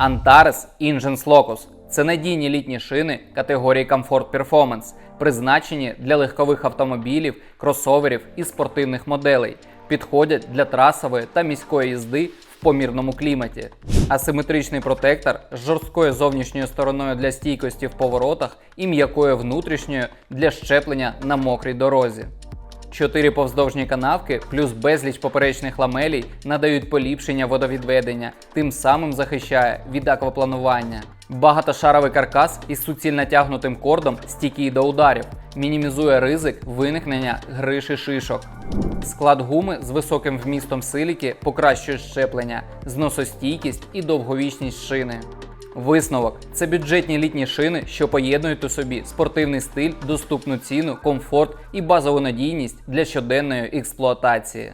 Antares Ingens Locus це надійні літні шини категорії Comfort Performance, призначені для легкових автомобілів, кросоверів і спортивних моделей. Підходять для трасової та міської їзди в помірному кліматі. Асиметричний протектор з жорсткою зовнішньою стороною для стійкості в поворотах і м'якою внутрішньою для щеплення на мокрій дорозі. Чотири повздовжні канавки плюс безліч поперечних ламелей надають поліпшення водовідведення, тим самим захищає від аквапланування. Багатошаровий каркас із суцільно тягнутим кордом стійкий до ударів, мінімізує ризик виникнення гриші шишок. Склад гуми з високим вмістом силіки покращує щеплення, зносостійкість і довговічність шини. Висновок це бюджетні літні шини, що поєднують у собі спортивний стиль, доступну ціну, комфорт і базову надійність для щоденної експлуатації.